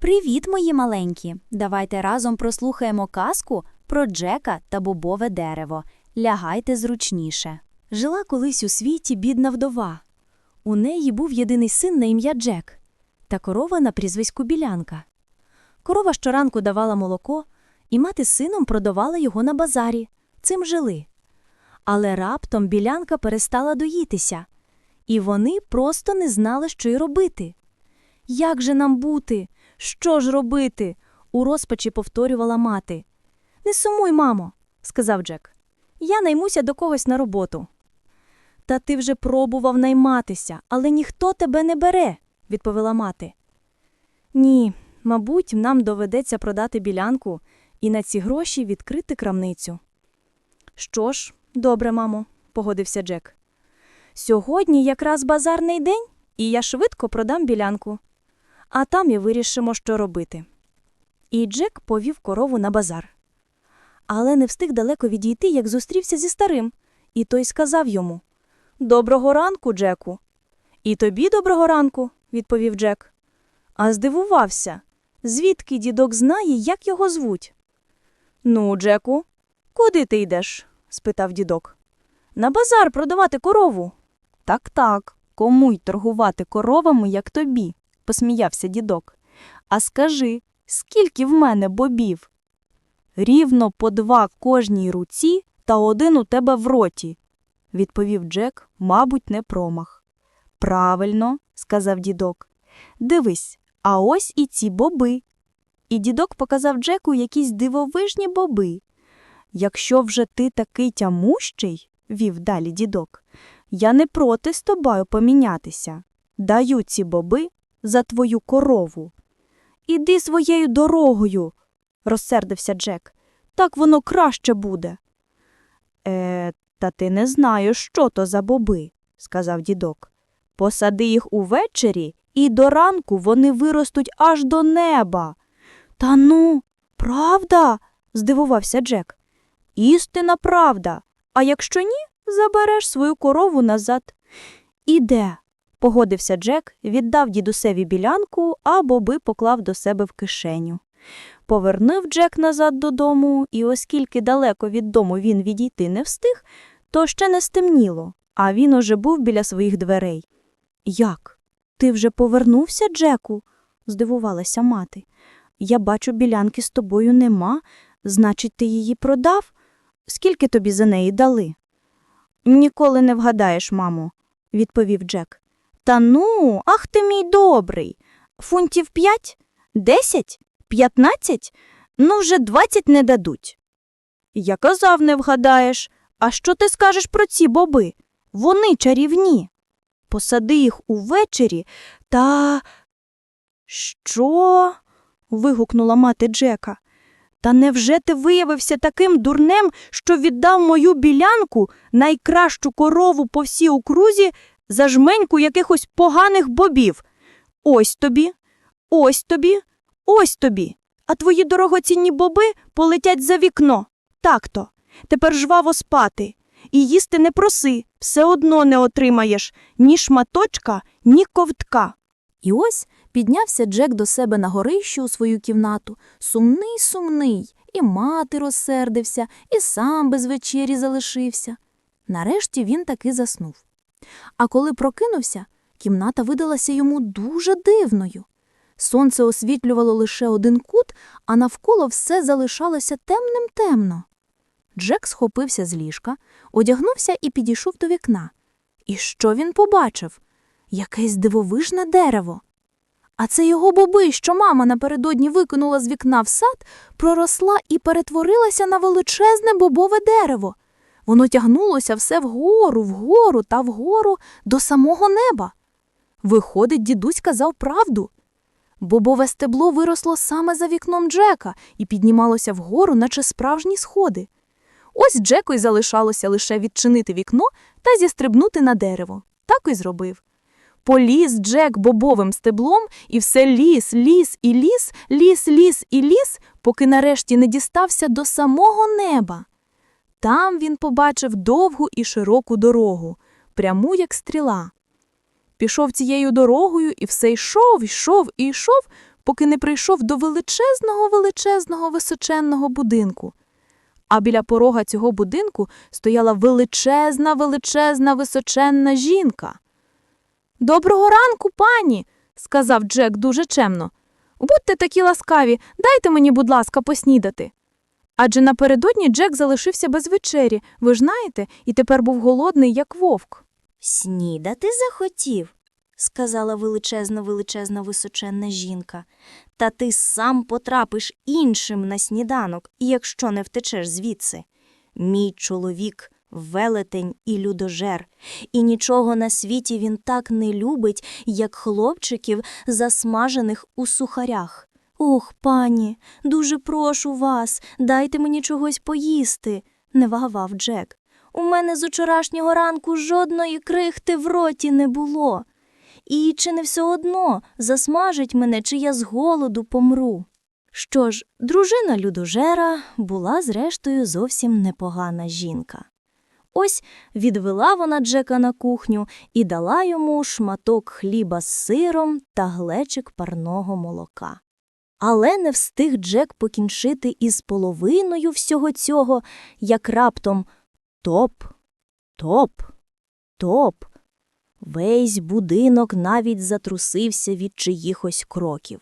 Привіт, мої маленькі! Давайте разом прослухаємо казку про Джека та бобове дерево. Лягайте зручніше. Жила колись у світі бідна вдова. У неї був єдиний син на ім'я Джек та корова на прізвиську Білянка. Корова щоранку давала молоко, і мати з сином продавала його на базарі. Цим жили. Але раптом білянка перестала доїтися, і вони просто не знали, що й робити. Як же нам бути? Що ж робити? у розпачі повторювала мати. Не сумуй, мамо, сказав Джек. Я наймуся до когось на роботу. Та ти вже пробував найматися, але ніхто тебе не бере, відповіла мати. Ні, мабуть, нам доведеться продати білянку і на ці гроші відкрити крамницю. Що ж, добре, мамо, погодився Джек. Сьогодні якраз базарний день, і я швидко продам білянку а там і вирішимо, що робити. І Джек повів корову на базар. Але не встиг далеко відійти, як зустрівся зі старим, і той сказав йому Доброго ранку, Джеку. І тобі доброго ранку, відповів Джек. А здивувався, звідки дідок знає, як його звуть. Ну, Джеку, куди ти йдеш? спитав дідок. На базар продавати корову. Так, так, кому й торгувати коровами, як тобі посміявся дідок. А скажи, скільки в мене бобів? Рівно по два кожній руці та один у тебе в роті, відповів Джек, мабуть, не промах. Правильно, сказав дідок. Дивись, а ось і ці боби. І дідок показав Джеку якісь дивовижні боби. Якщо вже ти такий тямущий, вів далі дідок, я не проти з тобою помінятися. Даю ці боби за твою корову. Іди своєю дорогою, розсердився Джек. Так воно краще буде. Е, та ти не знаєш, що то за боби, сказав дідок. Посади їх увечері, і до ранку вони виростуть аж до неба. Та ну, правда? здивувався Джек. Істина правда. А якщо ні, забереш свою корову назад. Іде, Погодився Джек, віддав дідусеві білянку, а боби поклав до себе в кишеню. Повернув Джек назад додому, і, оскільки далеко від дому він відійти не встиг, то ще не стемніло, а він уже був біля своїх дверей. Як? Ти вже повернувся, Джеку? здивувалася мати. Я бачу, білянки з тобою нема. Значить, ти її продав? Скільки тобі за неї дали? Ніколи не вгадаєш, мамо, відповів Джек. Та ну, ах ти мій добрий. Фунтів п'ять? Десять? П'ятнадцять? Ну, вже двадцять не дадуть. Я казав, не вгадаєш. А що ти скажеш про ці боби? Вони чарівні. Посади їх увечері та. Що? вигукнула мати Джека. Та невже ти виявився таким дурнем, що віддав мою білянку, найкращу корову по всій окрузі, за жменьку якихось поганих бобів. Ось тобі, ось тобі, ось тобі. А твої дорогоцінні боби полетять за вікно. Так-то. Тепер жваво спати. І їсти не проси, все одно не отримаєш ні шматочка, ні ковтка. І ось піднявся Джек до себе на горищу у свою кімнату, сумний, сумний, і мати розсердився, і сам без вечері залишився. Нарешті він таки заснув. А коли прокинувся, кімната видалася йому дуже дивною. Сонце освітлювало лише один кут, а навколо все залишалося темним темно. Джек схопився з ліжка, одягнувся і підійшов до вікна. І що він побачив? Якесь дивовижне дерево. А це його боби, що мама напередодні викинула з вікна в сад, проросла і перетворилася на величезне бобове дерево. Воно тягнулося все вгору, вгору та вгору до самого неба. Виходить, дідусь казав правду. Бобове стебло виросло саме за вікном Джека і піднімалося вгору, наче справжні сходи. Ось Джеку й залишалося лише відчинити вікно та зістрибнути на дерево. Так і зробив. Поліз Джек бобовим стеблом, і все ліс, ліс і ліс, ліс, ліс і ліс, поки нарешті не дістався до самого неба. Там він побачив довгу і широку дорогу, пряму, як стріла. Пішов цією дорогою і все йшов, йшов і йшов, поки не прийшов до величезного величезного височенного будинку. А біля порога цього будинку стояла величезна, величезна, височенна жінка. Доброго ранку, пані, сказав Джек дуже чемно. Будьте такі ласкаві, дайте мені, будь ласка, поснідати. Адже напередодні Джек залишився без вечері, ви ж знаєте, і тепер був голодний, як вовк. Снідати захотів, сказала величезна величезна височенна жінка. Та ти сам потрапиш іншим на сніданок, якщо не втечеш звідси. Мій чоловік велетень і людожер, і нічого на світі він так не любить, як хлопчиків, засмажених у сухарях. Ох, пані, дуже прошу вас, дайте мені чогось поїсти, не вагавав Джек. У мене з учорашнього ранку жодної крихти в роті не було. І чи не все одно засмажить мене, чи я з голоду помру? Що ж, дружина людожера була, зрештою, зовсім непогана жінка. Ось відвела вона Джека на кухню і дала йому шматок хліба з сиром та глечик парного молока. Але не встиг Джек покінчити із половиною всього цього, як раптом топ, топ, топ. Весь будинок навіть затрусився від чиїхось кроків.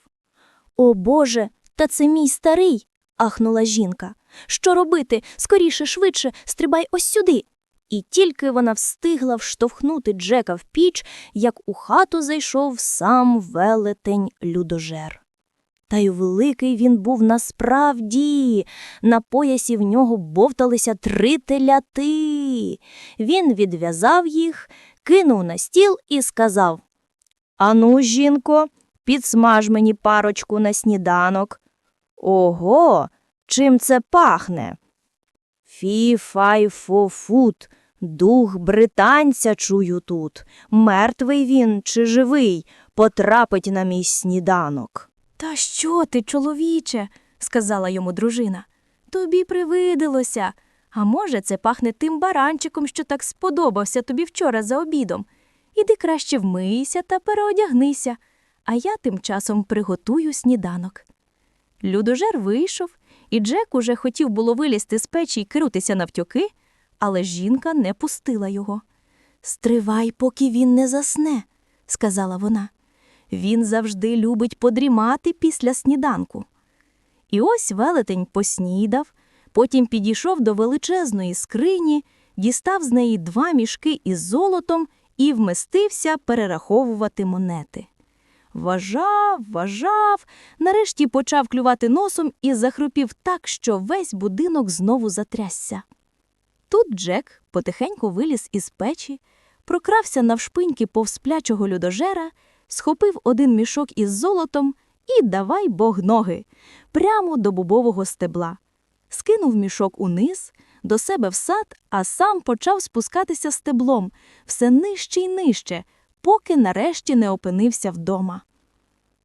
О Боже, та це мій старий. ахнула жінка. Що робити? Скоріше, швидше, стрибай ось сюди. І тільки вона встигла вштовхнути Джека в піч, як у хату зайшов сам велетень людожер. Та й великий він був насправді. На поясі в нього бовталися три теляти. Він відв'язав їх, кинув на стіл і сказав Ану, жінко, підсмаж мені парочку на сніданок. Ого, чим це пахне? Фі-фай-фо-фут, дух британця чую тут. Мертвий він чи живий, потрапить на мій сніданок. Та що ти, чоловіче, сказала йому дружина. Тобі привидилося. А може, це пахне тим баранчиком, що так сподобався тобі вчора за обідом. Іди краще вмийся та переодягнися, а я тим часом приготую сніданок. Людожер вийшов, і Джек уже хотів було вилізти з печі й кинутися навтьоки, але жінка не пустила його. Стривай, поки він не засне, сказала вона. Він завжди любить подрімати після сніданку. І ось велетень поснідав, потім підійшов до величезної скрині, дістав з неї два мішки із золотом і вместився перераховувати монети. Важав, важав, нарешті почав клювати носом і захрупів так, що весь будинок знову затрясся. Тут Джек потихеньку виліз із печі, прокрався навшпиньки повз сплячого людожера, схопив один мішок із золотом і давай бог ноги, прямо до бубового стебла. Скинув мішок униз, до себе в сад, а сам почав спускатися стеблом, все нижче й нижче, поки нарешті не опинився вдома.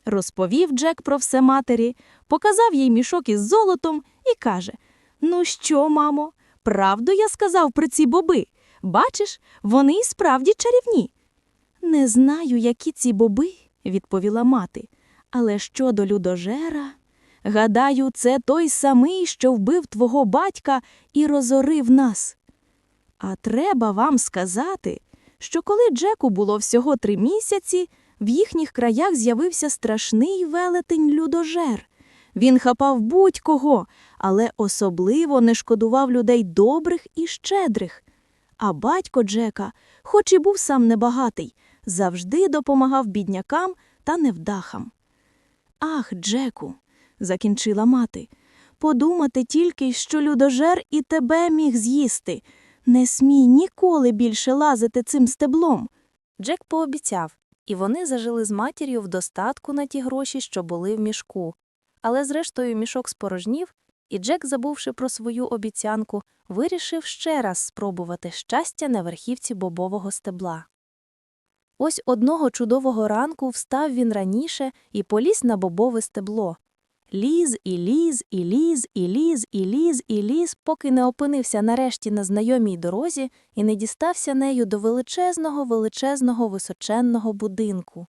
Розповів Джек про все матері, показав їй мішок із золотом і каже: Ну що, мамо, правду я сказав про ці боби. Бачиш, вони і справді чарівні. Не знаю, які ці боби, відповіла мати. Але щодо людожера, гадаю, це той самий, що вбив твого батька і розорив нас. А треба вам сказати, що коли Джеку було всього три місяці, в їхніх краях з'явився страшний велетень людожер. Він хапав будь-кого, але особливо не шкодував людей добрих і щедрих. А батько Джека, хоч і був сам небагатий, завжди допомагав біднякам та невдахам. Ах, Джеку, закінчила мати, подумати тільки, що людожер і тебе міг з'їсти. Не смій ніколи більше лазити цим стеблом. Джек пообіцяв, і вони зажили з матір'ю в достатку на ті гроші, що були в мішку. Але зрештою мішок спорожнів, і Джек, забувши про свою обіцянку, вирішив ще раз спробувати щастя на верхівці бобового стебла. Ось одного чудового ранку встав він раніше і поліз на бобове стебло. Ліз і ліз, і ліз, і ліз, і ліз, і ліз, поки не опинився нарешті на знайомій дорозі і не дістався нею до величезного, величезного, височенного будинку.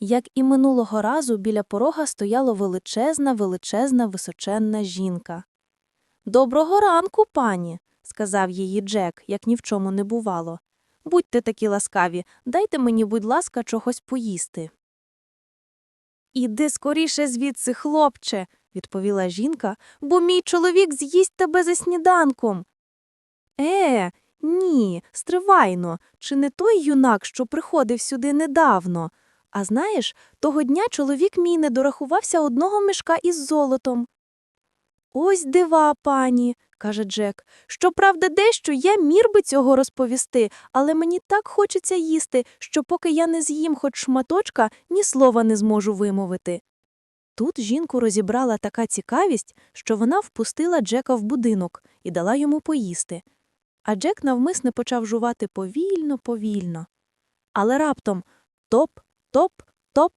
Як і минулого разу, біля порога стояла величезна, величезна, височенна жінка. Доброго ранку, пані, сказав її Джек, як ні в чому не бувало. Будьте такі ласкаві, дайте мені, будь ласка, чогось поїсти. Іди скоріше звідси, хлопче, відповіла жінка, бо мій чоловік з'їсть тебе за сніданком. Е, ні, стривайно, чи не той юнак, що приходив сюди недавно? А знаєш, того дня чоловік мій не дорахувався одного мішка із золотом. Ось дива, пані, каже Джек. Щоправда, дещо я мір би цього розповісти, але мені так хочеться їсти, що поки я не з'їм хоч шматочка, ні слова не зможу вимовити. Тут жінку розібрала така цікавість, що вона впустила Джека в будинок і дала йому поїсти. А Джек навмисне почав жувати повільно, повільно. Але раптом топ, топ, топ.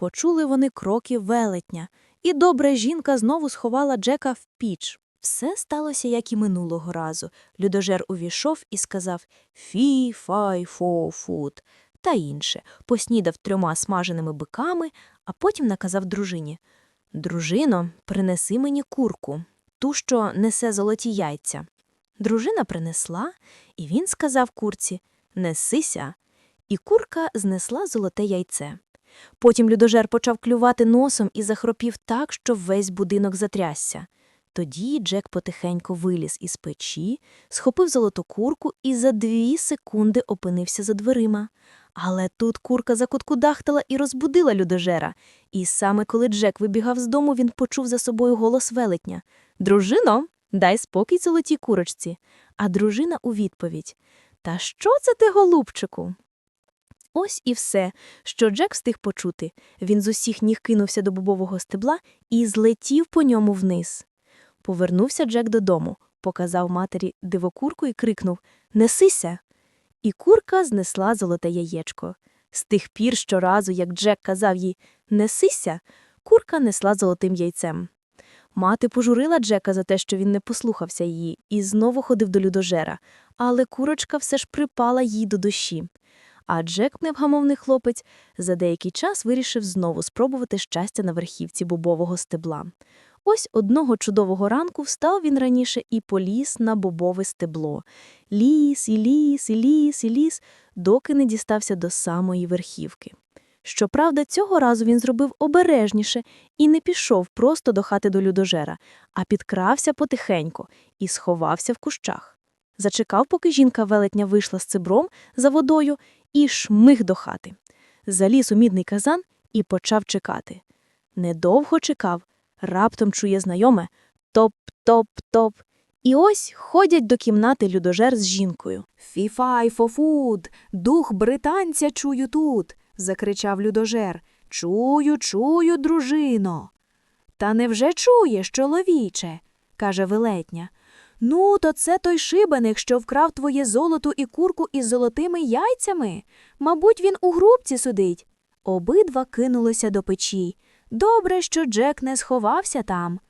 Почули вони кроки велетня, і добра жінка знову сховала Джека в піч. Все сталося, як і минулого разу. Людожер увійшов і сказав фі, фай, фо, фут та інше, поснідав трьома смаженими биками, а потім наказав дружині Дружино, принеси мені курку, ту, що несе золоті яйця. Дружина принесла, і він сказав курці Несися. І курка знесла золоте яйце. Потім людожер почав клювати носом і захропів так, що весь будинок затрясся. Тоді Джек потихеньку виліз із печі, схопив золоту курку і за дві секунди опинився за дверима. Але тут курка закуткудахтала і розбудила людожера. І саме коли Джек вибігав з дому, він почув за собою голос велетня Дружино, дай спокій золотій курочці. А дружина у відповідь Та що це ти, голубчику? Ось і все, що Джек встиг почути. Він з усіх ніг кинувся до бобового стебла і злетів по ньому вниз. Повернувся Джек додому, показав матері дивокурку і крикнув Несися. І курка знесла золоте яєчко. З тих пір щоразу, як Джек казав їй Несися, курка несла золотим яйцем. Мати пожурила Джека за те, що він не послухався її, і знову ходив до людожера, але курочка все ж припала їй до душі. А Джек, невгамовний хлопець, за деякий час вирішив знову спробувати щастя на верхівці бобового стебла. Ось одного чудового ранку встав він раніше і поліз на бобове стебло. Ліс, і ліс, і ліс, і ліс, доки не дістався до самої верхівки. Щоправда, цього разу він зробив обережніше і не пішов просто до хати до людожера, а підкрався потихеньку і сховався в кущах. Зачекав, поки жінка велетня вийшла з цибром за водою, і шмиг до хати. Заліз у мідний казан і почав чекати. Недовго чекав, раптом чує знайоме топ-топ-топ. І ось ходять до кімнати людожер з жінкою. Фіфай фофуд, дух британця чую тут, закричав людожер. Чую, чую, дружино. Та невже чуєш, чоловіче? каже велетня. Ну, то це той шибеник, що вкрав твоє золото і курку із золотими яйцями. Мабуть, він у грубці сидить. Обидва кинулися до печі. Добре, що Джек не сховався там.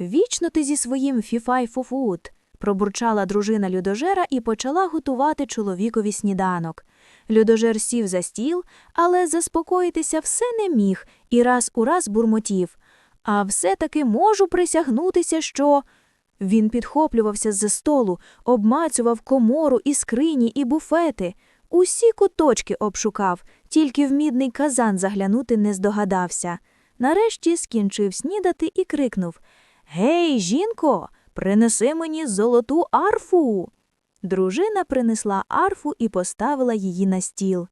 Вічно ти зі своїм фіфай фуфут, пробурчала дружина людожера і почала готувати чоловікові сніданок. Людожер сів за стіл, але заспокоїтися все не міг і раз у раз бурмотів. А все-таки можу присягнутися, що. Він підхоплювався з-за столу, обмацював комору і скрині, і буфети. Усі куточки обшукав, тільки в мідний казан заглянути не здогадався. Нарешті скінчив снідати і крикнув Гей, жінко, принеси мені золоту арфу. Дружина принесла арфу і поставила її на стіл.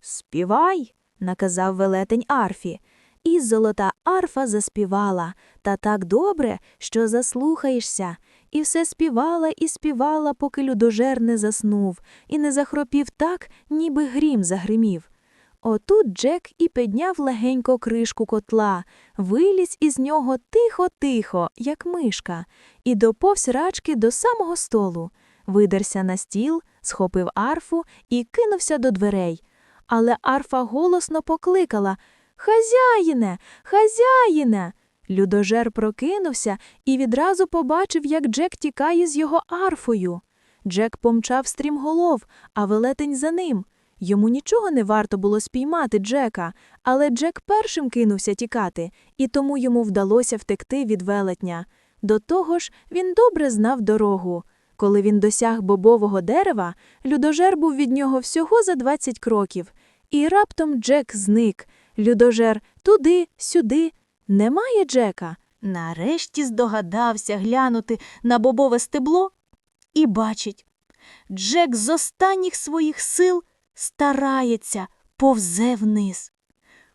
Співай, наказав велетень арфі. І золота арфа заспівала, та так добре, що заслухаєшся, і все співала і співала, поки людожер не заснув, і не захропів так, ніби грім загримів. Отут Джек і підняв легенько кришку котла, виліз із нього тихо-тихо, як мишка, і доповз рачки до самого столу, видерся на стіл, схопив арфу і кинувся до дверей. Але арфа голосно покликала Хазяїне, хазяїне. Людожер прокинувся і відразу побачив, як Джек тікає з його арфою. Джек помчав стрімголов, а велетень за ним. Йому нічого не варто було спіймати Джека, але Джек першим кинувся тікати, і тому йому вдалося втекти від велетня. До того ж, він добре знав дорогу. Коли він досяг бобового дерева, людожер був від нього всього за 20 кроків. І раптом Джек зник. Людожер туди, сюди. Немає Джека. Нарешті здогадався глянути на бобове стебло і бачить. Джек з останніх своїх сил старається, повзе вниз.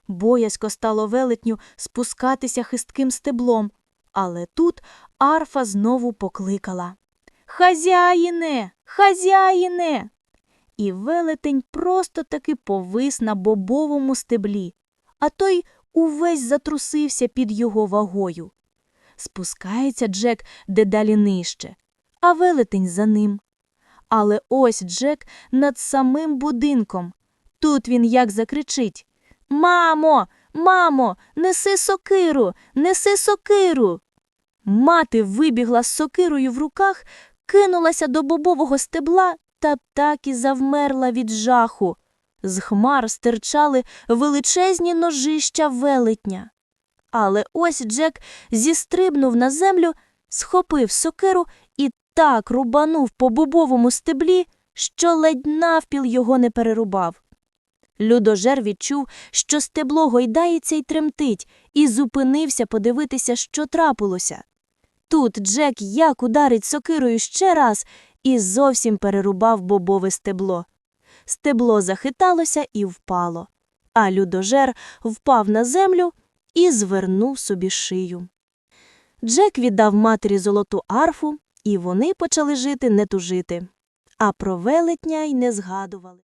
Боязько стало велетню спускатися хистким стеблом, але тут арфа знову покликала Хазяїне, хазяїне. І велетень просто таки повис на бобовому стеблі, а той увесь затрусився під його вагою. Спускається Джек дедалі нижче, а велетень за ним. Але ось Джек над самим будинком. Тут він як закричить Мамо, мамо, неси сокиру, неси сокиру. Мати вибігла з сокирою в руках, кинулася до бобового стебла та так і завмерла від жаху. З хмар стирчали величезні ножища велетня. Але ось Джек зістрибнув на землю, схопив сокиру і так рубанув по бобовому стеблі, що ледь навпіл його не перерубав. Людожер відчув, що стебло гойдається й тремтить, і зупинився подивитися, що трапилося. Тут Джек як ударить сокирою ще раз і зовсім перерубав бобове стебло. Стебло захиталося і впало, а людожер впав на землю і звернув собі шию. Джек віддав матері золоту арфу, і вони почали жити не тужити, а про велетня й не згадували.